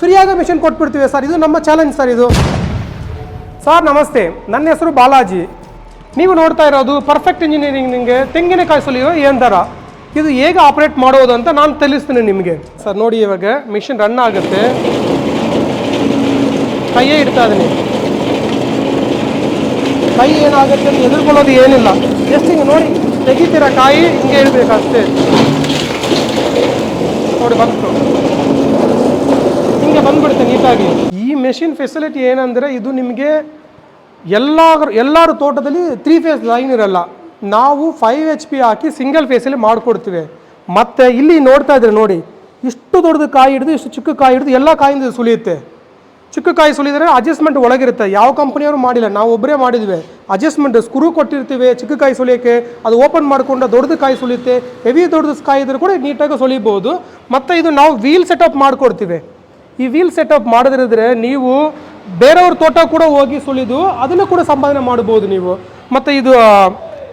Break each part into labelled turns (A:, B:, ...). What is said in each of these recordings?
A: ಫ್ರೀಯಾಗಿ machine ಕೊಟ್ಬಿಡ್ತೀವಿ sir ಇದು ನಮ್ಮ ಚಾಲೆಂಜ್ ಸರ್ ಇದು. ಸರ್ ನಮಸ್ತೆ. ನನ್ನ ಹೆಸರು ಬಾಲಾಜಿ. ನೀವು ನೋಡ್ತಾ ಇರೋದು ಪರ್ಫೆಕ್ಟ್ ಇಂಜಿನಿಯರಿಂಗ್ ನಿಮಗೆ ತೆಂಗಿನಕಾಯಿ ಸುಲಿಯೋ ಯಂತ್ರ ಇದು ಹೇಗೆ ಆಪರೇಟ್ ಮಾಡೋದು ಅಂತ ನಾನು ತಿಳಿಸ್ತೀನಿ ನಿಮಗೆ. ಸರ್ ನೋಡಿ ಇವಾಗ ಮಿಷಿನ್ ರನ್ ಆಗುತ್ತೆ. ಕೈಯೇ ಇಡ್ತಾ ಇದ್ದೀನಿ. ಕೈ ಏನಾಗುತ್ತೆ ಎದುರ್ಕೊಳ್ಳೋದು ಏನಿಲ್ಲ. ಎಷ್ಟು ಹಿಂಗೆ ನೋಡಿ, ತೆಗಿತೀರ ಕಾಯಿ? ಹಿಂಗೆ ಇಡಬೇಕಷ್ಟೇ. ನೋಡಿ ಬಂತು. ನೀಟಾಗಿ ಈ ಮೆಷಿನ್ ಫೆಸಿಲಿಟಿ ಏನಂದರೆ ಇದು ನಿಮಗೆ ಎಲ್ಲ ಎಲ್ಲರ ತೋಟದಲ್ಲಿ ತ್ರೀ ಫೇಸ್ ಲೈನ್ ಇರಲ್ಲ. ನಾವು ಫೈವ್ ಎಚ್ ಪಿ ಹಾಕಿ ಸಿಂಗಲ್ ಫೇಸಲ್ಲಿ ಮಾಡಿಕೊಡ್ತೀವಿ. ಮತ್ತು ಇಲ್ಲಿ ನೋಡ್ತಾ ಇದ್ರೆ ನೋಡಿ, ಇಷ್ಟು ದೊಡ್ಡದು ಕಾಯಿ ಹಿಡಿದು, ಇಷ್ಟು ಚಿಕ್ಕ ಕಾಯಿ ಹಿಡಿದು ಎಲ್ಲ ಕಾಯಿಂದ ಸುಲಿಯುತ್ತೆ. ಚಿಕ್ಕ ಕಾಯಿ ಸುಲಿದರೆ ಅಡ್ಜಸ್ಟ್ಮೆಂಟ್ ಒಳಗಿರುತ್ತೆ. ಯಾವ ಕಂಪ್ನಿಯವರು ಮಾಡಿಲ್ಲ. ನಾವು ಒಬ್ಬರೇ ಮಾಡಿದ್ವಿ. ಅಡ್ಜಸ್ಟ್ಮೆಂಟ್ ಸ್ಕ್ರೂ ಕೊಟ್ಟಿರ್ತೀವಿ. ಚಿಕ್ಕ ಕಾಯಿ ಸುಲಿಯೋಕ್ಕೆ ಅದು ಓಪನ್ ಮಾಡಿಕೊಂಡು ದೊಡ್ಡದು ಕಾಯಿ ಸುಲಿಯುತ್ತೆ. ಹೆವಿ ದೊಡ್ಡದು ಕಾಯಿ ಇದ್ರೂ ಕೂಡ ನೀಟಾಗಿ ಸುಲಿಬೋದು. ಮತ್ತು ಇದು ನಾವು ವೀಲ್ ಸೆಟಪ್ ಮಾಡಿಕೊಡ್ತೀವಿ. ಈ ವೀಲ್ ಸೆಟಪ್ ಮಾಡದಿರಿದ್ರೆ ನೀವು ಬೇರೆಯವ್ರ ತೋಟ ಕೂಡ ಹೋಗಿ ಸುಳಿದು ಅದನ್ನು ಕೂಡ ಸಂಪಾದನೆ ಮಾಡ್ಬೋದು ನೀವು. ಮತ್ತು ಇದು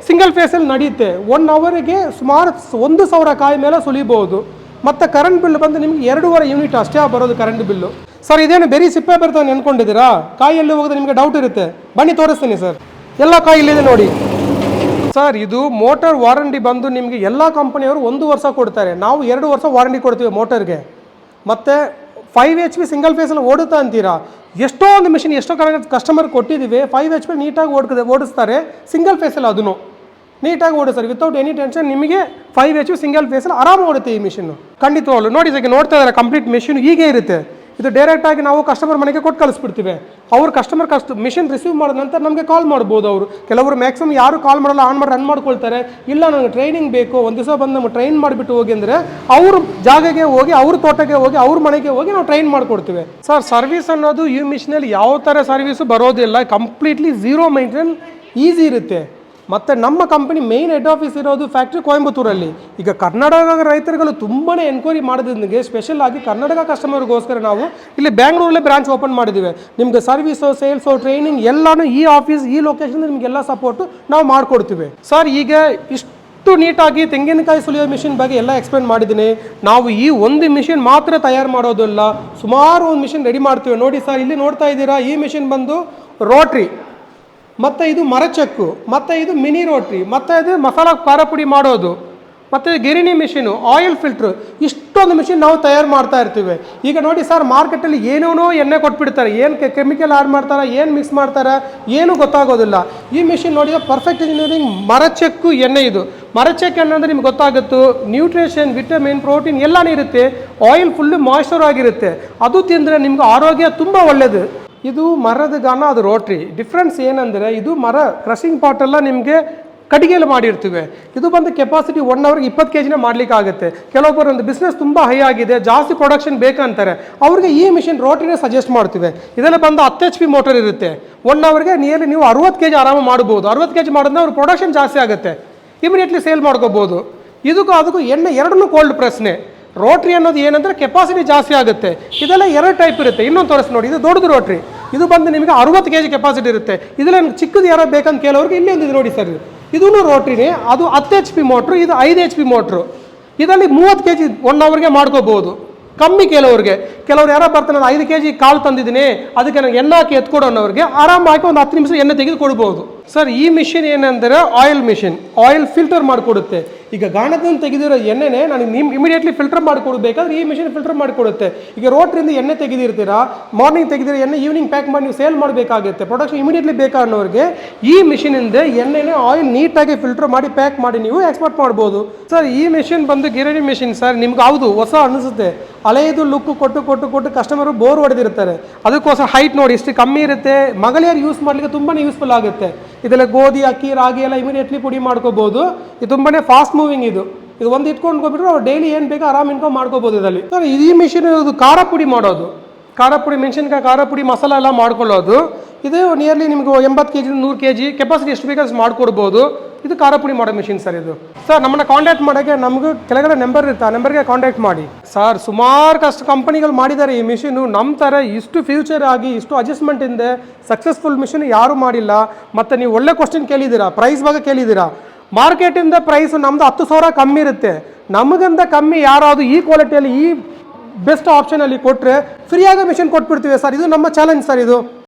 A: ಸಿಂಗಲ್ ಫೇಸಲ್ಲಿ ನಡೆಯುತ್ತೆ. ಒನ್ ಅವರಿಗೆ ಸುಮಾರು ಒಂದು ಸಾವಿರ ಕಾಯಿ ಮೇಲೆ ಸುಲಿಬೋದು ಮತ್ತು ಕರೆಂಟ್ ಬಿಲ್ ಬಂದು ನಿಮ್ಗೆ ಎರಡೂವರೆ ಯೂನಿಟ್ ಅಷ್ಟೇ ಬರೋದು ಕರೆಂಟ್ ಬಿಲ್ಲು ಸರ್ ಇದೇನು ಬೆರಿ ಸಿಪ್ಪೆ ಬರ್ತಾವೆ ಅನ್ಕೊಂಡಿದ್ದೀರಾ? ಕಾಯಲ್ಲಿ ಹೋಗೋದು ನಿಮಗೆ ಡೌಟ್ ಇರುತ್ತೆ. ಬನ್ನಿ, ತೋರಿಸ್ತೀನಿ ಸರ್ ಎಲ್ಲ ಕಾಯಿ ಇಲ್ಲಿದೆ ನೋಡಿ. ಸರ್ ಇದು ಮೋಟರ್ ವಾರಂಟಿ ಬಂದು ನಿಮಗೆ ಎಲ್ಲ ಕಂಪನಿಯವರು ಒಂದು ವರ್ಷ ಕೊಡ್ತಾರೆ. ನಾವು ಎರಡು ವರ್ಷ ವಾರಂಟಿ ಕೊಡ್ತೀವಿ ಮೋಟರ್ಗೆ ಮತ್ತು ಫೈವ್ ಎಚ್ ಪಿ ಸಿಂಗಲ್ ಫೇಸಲ್ಲಿ ಓಡುತ್ತಾ ಅಂತೀರಾ? ಎಷ್ಟೋ ಒಂದು ಮಿಷಿನ್ ಎಷ್ಟೋ ಕಸ್ಟಮರ್ ಕೊಟ್ಟಿದ್ದೀವಿ. ಫೈವ್ ಎಚ್ ಪಿ ನೀಟಾಗಿ ಓಡ್ಕದೆ ಓಡಿಸ್ತಾರೆ. ಸಿಂಗಲ್ ಫೇಸಲ್ಲಿ ಅದನ್ನು ನೀಟಾಗಿ ಓಡಿಸ್ತಾರೆ ವಿತೌಟ್ ಎನಿ ಟೆನ್ಷನ್ ನಿಮಗೆ ಫೈವ್ ಎಚ್ ಪಿ ಸಿಂಗಲ್ ಫೇಸಲ್ಲಿ ಆರಾಮ ಓಡುತ್ತೆ ಈ ಮಿಷಿನ್ ಖಂಡಿತವಾಗ್ಲು. ನೋಡಿ ಇದಕ್ಕೆ ನೋಡ್ತಾ ಇದ್ದಾರೆ ಕಂಪ್ಲೀಟ್ ಮಿಷಿನ್ ಹೀಗೆ ಇರುತ್ತೆ. ಇದು ಡೈರೆಕ್ಟ್ ಆಗಿ ನಾವು ಕಸ್ಟಮರ್ ಮನೆಗೆ ಕೊಟ್ಟು ಕಳಿಸ್ಬಿಡ್ತೀವಿ. ಅವ್ರು ಕಸ್ಟಮರ್ ಕಸ್ಟ್ ಮಿಷಿನ್ ರಿಸೀವ್ ಮಾಡಿದ ನಂತರ ನಮಗೆ ಕಾಲ್ ಮಾಡ್ಬೋದು ಅವರು. ಕೆಲವರು ಮ್ಯಾಕ್ಸಿಮಮ್ ಯಾರು ಕಾಲ್ ಮಾಡಲ್ಲ ಆನ್ ಮಾಡಿ ರನ್ ಮಾಡ್ಕೊಳ್ತಾರೆ. ಇಲ್ಲ, ನನಗೆ ಟ್ರೈನಿಂಗ್ ಬೇಕು, ಒಂದು ದಿವಸ ಬಂದು ನಮಗೆ ಟ್ರೈನ್ ಮಾಡಿಬಿಟ್ಟು ಹೋಗಿ ಅಂದರೆ ಅವ್ರ ಜಾಗಕ್ಕೆ ಹೋಗಿ, ಅವ್ರ ತೋಟಕ್ಕೆ ಹೋಗಿ, ಅವ್ರ ಮನೆಗೆ ಹೋಗಿ ನಾವು ಟ್ರೈನ್ ಮಾಡಿಕೊಡ್ತೀವಿ. ಸರ್ ಸರ್ವಿಸ್ ಅನ್ನೋದು ಈ ಮಿಷಿನಲ್ಲಿ ಯಾವ ಥರ ಸರ್ವಿಸು ಬರೋದಿಲ್ಲ. ಕಂಪ್ಲೀಟ್ಲಿ ಝೀರೋ ಮೈಂಟೇನ್ ಈಸಿ ಇರುತ್ತೆ. ಮತ್ತು ನಮ್ಮ ಕಂಪನಿ ಮೇನ್ ಹೆಡ್ ಆಫೀಸ್ ಇರೋದು ಫ್ಯಾಕ್ಟ್ರಿ ಕೊಯಂಬತ್ತೂರಲ್ಲಿ ಈಗ ಕರ್ನಾಟಕ ರೈತರುಗಳು ತುಂಬಾ ಎನ್ಕ್ವೈರಿ ಮಾಡಿದ್ರಿಗೆ ಸ್ಪೆಷಲ್ ಆಗಿ ಕರ್ನಾಟಕ ಕಸ್ಟಮರ್ಗೋಸ್ಕರ ನಾವು ಇಲ್ಲಿ ಬ್ಯಾಂಗ್ಳೂರಲ್ಲೇ ಬ್ರಾಂಚ್ ಓಪನ್ ಮಾಡಿದ್ದೀವಿ. ನಿಮ್ಗೆ ಸರ್ವಿಸು ಸೇಲ್ಸು ಟ್ರೈನಿಂಗ್ ಎಲ್ಲನೂ ಈ ಆಫೀಸ್ ಈ ಲೊಕೇಶನ್ ನಿಮಗೆಲ್ಲ ಸಪೋರ್ಟು ನಾವು ಮಾಡಿಕೊಡ್ತೀವಿ. ಸರ್ ಈಗ ಇಷ್ಟು ನೀಟಾಗಿ ತೆಂಗಿನಕಾಯಿ ಸುಲಿಯೋ ಮಿಷಿನ್ ಬಗ್ಗೆ ಎಲ್ಲ ಎಕ್ಸ್ಪ್ಲೇನ್ ಮಾಡಿದ್ದೀನಿ. ನಾವು ಈ ಒಂದು ಮಿಷಿನ್ ಮಾತ್ರ ತಯಾರು ಮಾಡೋದಿಲ್ಲ. ಸುಮಾರು ಒಂದು ಮಿಷಿನ್ ರೆಡಿ ಮಾಡ್ತೀವಿ. ನೋಡಿ ಸರ್ ಇಲ್ಲಿ ನೋಡ್ತಾ ಇದ್ದೀರಾ, ಈ ಮಿಷಿನ್ ಬಂದು ರೋಟ್ರಿ ಮತ್ತು ಇದು ಮರಚಕ್ಕು, ಮತ್ತು ಇದು ಮಿನಿ ರೋಟ್ರಿ, ಮತ್ತು ಇದು ಮಸಾಲ ಖಾರ ಪುಡಿ ಮಾಡೋದು, ಮತ್ತು ಗಿರಣಿ ಮಿಷಿನು ಆಯಿಲ್ ಫಿಲ್ಟ್ರು ಇಷ್ಟೊಂದು ಮಿಷಿನ್ ನಾವು ತಯಾರು ಮಾಡ್ತಾ ಇರ್ತೀವಿ. ಈಗ ನೋಡಿ ಸರ್ ಮಾರ್ಕೆಟಲ್ಲಿ ಏನೇನೋ ಎಣ್ಣೆ ಕೊಟ್ಬಿಡ್ತಾರೆ, ಏನು ಕೆಮಿಕಲ್ ಆ್ಯಡ್ ಮಾಡ್ತಾರೆ, ಏನು ಮಿಕ್ಸ್ ಮಾಡ್ತಾರೆ, ಏನೂ ಗೊತ್ತಾಗೋದಿಲ್ಲ. ಈ ಮಿಷಿನ್ ನೋಡಿದ್ರೆ ಪರ್ಫೆಕ್ಟ್ ಇಂಜಿನಿಯರಿಂಗ್ ಮರಚೆಕ್ಕು ಎಣ್ಣೆ ಇದು. ಮರಚೆಕ್ ಎಣ್ಣೆ ಅಂದರೆ ನಿಮ್ಗೆ ಗೊತ್ತಾಗುತ್ತೆ ನ್ಯೂಟ್ರಿಷನ್ ವಿಟಮಿನ್ ಪ್ರೋಟೀನ್ ಎಲ್ಲನೂ ಇರುತ್ತೆ ಆಯಿಲ್ ಫುಲ್ಲು ಮಾಯ್ಶ್ಚರ್ ಆಗಿರುತ್ತೆ. ಅದು ತಿಂದರೆ ನಿಮ್ಗೆ ಆರೋಗ್ಯ ತುಂಬ ಒಳ್ಳೆಯದು ಇದು ಮರದ ಗಾನ ಅದು ರೋಟ್ರಿ. ಡಿಫ್ರೆನ್ಸ್ ಏನಂದರೆ ಇದು ಮರ ಕ್ರಷಿಂಗ್ ಪಾಟೆಲ್ಲ ನಿಮಗೆ ಕಟ್ಟಿಗೆಯಲ್ಲಿ ಮಾಡಿರ್ತೀವಿ. ಇದು ಬಂದು ಕೆಪಾಸಿಟಿ ಒನ್ ಅವರ್ಗೆ ಇಪ್ಪತ್ತು ಕೆ ಜಿನೇ ಮಾಡ್ಲಿಕ್ಕೆ ಆಗುತ್ತೆ ಕೆಲವೊಬ್ಬರು ಒಂದು ಬಿಸ್ನೆಸ್ ತುಂಬ ಹೈ ಆಗಿದೆ, ಜಾಸ್ತಿ ಪ್ರೊಡಕ್ಷನ್ ಬೇಕಂತಾರೆ, ಅವ್ರಿಗೆ ಈ ಮಿಷಿನ್ ರೋಟ್ರಿನೇ ಸಜೆಸ್ಟ್ ಮಾಡ್ತೀವಿ. ಇದೆಲ್ಲ ಬಂದು ಹತ್ತು ಎಚ್ ಪಿ ಮೋಟರ್ ಇರುತ್ತೆ. ಒನ್ ಅವರ್ಗೆ ನಿಯರ್ಲಿ ನೀವು ಅರುವತ್ತು ಕೆ ಜಿ ಆರಾಮ ಮಾಡ್ಬೋದು ಅರುವತ್ತು ಕೆ ಜಿ ಮಾಡಿದ್ರೆ ಅವ್ರ ಪ್ರೊಡಕ್ಷನ್ ಜಾಸ್ತಿ ಆಗುತ್ತೆ. ಇಮಿಡಿಯೇಟ್ಲಿ ಸೇಲ್ ಮಾಡ್ಕೋಬೋದು ಇದಕ್ಕೂ ಅದಕ್ಕೂ ಎಣ್ಣೆ ಎರಡನ್ನೂ ಕೋಲ್ಡ್ ಪ್ರಶ್ನೆ ರೋಟ್ರಿ ಅನ್ನೋದು ಏನಂದರೆ ಕೆಪಾಸಿಟಿ ಜಾಸ್ತಿ ಆಗುತ್ತೆ. ಇದೆಲ್ಲ ಎರಡು ಟೈಪ್ ಇರುತ್ತೆ. ಇನ್ನೊಂದು ತೋರಿಸಿ ನೋಡಿ, ಇದು ದೊಡ್ಡದು ರೋಟ್ರಿ ಇದು ಬಂದು ನಿಮಗೆ ಅರವತ್ತು ಕೆ ಜಿ ಕೆಪಾಸಿಟಿ ಇರುತ್ತೆ. ಇದರಲ್ಲಿ ಚಿಕ್ಕದು ಯಾರೋ ಬೇಕಂತ ಕೇಳೋರಿಗೆ ಇಲ್ಲಿ ಒಂದು ನೋಡಿ ಸರ್ ಇದೂ. ರೋಟ್ರಿನೇ, ಅದು ಹತ್ತು ಎಚ್ ಪಿ ಮೋಟ್ರು ಇದು ಐದು ಎಚ್ ಪಿ ಮೋಟ್ರು ಇದರಲ್ಲಿ ಮೂವತ್ತು ಕೆ ಜಿ ಒನ್ ಅವರ್ಗೆ ಮಾಡ್ಕೋಬೋದು. ಕಮ್ಮಿ ಕೆಲವ್ರಿಗೆ ಕೆಲವ್ರು ಯಾರೋ ಬರ್ತಾನೆ ನಾನು ಐದು ಕೆ ಜಿ ಕಾಲು ತಂದಿದ್ದೀನಿ, ಅದಕ್ಕೆ ನನಗೆ ಎಣ್ಣೆ ಹಾಕಿ ಎತ್ಕೊಡು ಅನ್ನೋರಿಗೆ ಆರಾಮಾಗಿ ಒಂದು ಹತ್ತು ನಿಮಿಷ ಎಣ್ಣೆ ತೆಗೆದು ಕೊಡ್ಬೋದು. ಸರ್, ಈ ಮಿಷಿನ್ ಏನಂದರೆ ಆಯಿಲ್ ಮಿಷಿನ್ ಆಯಿಲ್ ಫಿಲ್ಟರ್ ಮಾಡಿಕೊಡುತ್ತೆ. ಈಗ ಗಾಣದಿಂದ ತೆಗೆದಿರೋ ಎಣ್ಣೆನೇ ನನಗೆ ನಿಮ್ ಇಮಿಡಿಯೇಟ್ಲಿ ಫಿಲ್ಟರ್ ಮಾಡಿಕೊಡ್ಬೇಕಾದ್ರೆ ಈ ಮಿಷಿನ್ ಫಿಲ್ಟರ್ ಮಾಡಿಕೊಡುತ್ತೆ. ಈಗ ರೋಟ್ರಿಂದ ಎಣ್ಣೆ ತೆಗೆದಿರ್ತೀರಾ? ಮಾರ್ನಿಂಗ್ ತೆಗೆದಿರೋ ಎಣ್ಣೆ ಈವ್ನಿಂಗ್ ಪ್ಯಾಕ್ ಮಾಡಿ ನೀವು ಸೇಲ್ ಮಾಡಬೇಕಾಗುತ್ತೆ. ಪ್ರೊಡಕ್ಷನ್ ಇಮಿಡಿಯೇಟ್ಲಿ ಬೇಕಾದವ್ರಿಗೆ ಈ ಮಿಷಿನಿಂದ ಎಣ್ಣೆನೇ ಆಯಿಲ್ ನೀಟಾಗಿ ಫಿಲ್ಟರ್ ಮಾಡಿ ಪ್ಯಾಕ್ ಮಾಡಿ ನೀವು ಎಕ್ಸ್ಪೋರ್ಟ್ ಮಾಡ್ಬೋದು. ಸರ್ ಈ ಮಿಷಿನ್ ಬಂದು ಗಿರಣಿ ಮಿಷಿನ್ ಸರ್ ನಿಮ್ಗೆ ಹೌದು, ಹೊಸ ಅನಿಸುತ್ತೆ. ಹಳೆಯದು ಲುಕ್ ಕೊಟ್ಟು ಕೊಟ್ಟು ಕೊಟ್ಟು ಕಸ್ಟಮರು ಬೋರ್ ಹೊಡೆದಿರ್ತಾರೆ. ಅದಕ್ಕೋಸ್ಕರ ಹೈಟ್ ನೋಡಿ, ಇಷ್ಟು ಕಮ್ಮಿ ಇರುತ್ತೆ. ಮಗಳಿಯರು ಯೂಸ್ ಮಾಡಲಿಕ್ಕೆ ತುಂಬಾ ಯೂಸ್ಫುಲ್ ಆಗುತ್ತೆ. ಇದೆಲ್ಲ ಗೋಧಿ, ಅಕ್ಕಿ, ರಾಗಿ ಎಲ್ಲ ಇಮಿಡಿಯೇಟ್ಲಿ ಪುಡಿ ಮಾಡ್ಕೋಬೋದು. ಇದು ತುಂಬಾ ಫಾಸ್ಟ್ ಮೂವಿಂಗ್ ಇದು. ಇದು ಒಂದು ಇಟ್ಕೊಂಡು ಹೋಗ್ಬಿಟ್ರೆ ಅವ್ರು ಡೈಲಿ ಏನು ಬೇಕೋ ಆರಾಮ್ ಇನ್ಕಮ್ ಮಾಡ್ಕೋಬೋದು ಇದರಲ್ಲಿ. ಸರ್, ಈ ಮಿಷಿನ್ ಇದು ಖಾರ ಪುಡಿ ಮಾಡೋದು. ಖಾರ ಪುಡಿ, ಮೆಣಸಿನ್ಕಾಯಿ ಖಾರ ಪುಡಿ, ಮಸಾಲ ಎಲ್ಲ ಮಾಡ್ಕೊಳ್ಳೋದು. ಇದು ನಿಯರ್ಲಿ ನಿಮ್ಗೆ ಎಂಬತ್ತು ಕೆ ಜಿ ನೂರು ಕೆ ಜಿ ಕೆಪಾಸಿಟಿ ಎಷ್ಟು ಬೇಕಾದ್ರೆ ಮಾಡ್ಕೊಡ್ಬೋದು. ಇದು ಖಾರ ಪುಡಿ ಮಾಡೋ ಮಿಷಿನ್ ಸರ್ ಇದು. ಸರ್, ನಮ್ಮನ್ನ ಕಾಂಟ್ಯಾಕ್ಟ್ ಮಾಡೋಕ್ಕೆ ನಮಗೂ ಕೆಳಗಡೆ ನಂಬರ್ ಇರುತ್ತೆ? ಆ ನಂಬರ್ಗೆ ಕಾಂಟ್ಯಾಕ್ಟ್ ಮಾಡಿ. ಸರ್ ಸುಮಾರು ಕಷ್ಟ ಕಂಪನಿಗಳು ಮಾಡಿದ್ದಾರೆ ಈ ಮಿಷಿನು. ನಮ್ಮ ಥರ ಇಷ್ಟು ಫ್ಯೂಚರ್ ಆಗಿ ಇಷ್ಟು ಅಡ್ಜಸ್ಟ್ಮೆಂಟ್ ಇಂದೆ ಸಕ್ಸಸ್ಫುಲ್ ಮಿಷಿನ್ ಯಾರೂ ಮಾಡಿಲ್ಲ. ಮತ್ತು ನೀವು ಒಳ್ಳೆ ಕ್ವಶನ್ ಕೇಳಿದ್ದೀರಾ? ಪ್ರೈಸ್ ಬಗ್ಗೆ ಕೇಳಿದ್ದೀರಾ? ಮಾರ್ಕೆಟಿಂದ ಪ್ರೈಸ್ ನಮ್ದು ಹತ್ತು ಸಾವಿರ ಕಮ್ಮಿ ಇರುತ್ತೆ. ನಮಗಿಂತ ಕಮ್ಮಿ ಯಾರಾದರೂ ಈ ಕ್ವಾಲಿಟಿಯಲ್ಲಿ ಈ ಬೆಸ್ಟ್ ಆಪ್ಷನಲ್ಲಿ ಕೊಟ್ಟರೆ ಫ್ರೀಯಾಗಿ ಮಿಷಿನ್ ಕೊಟ್ಬಿಡ್ತೀವಿ ಸರ್. ಇದು ನಮ್ಮ ಚಾಲೆಂಜ್ ಸರ್ ಇದು.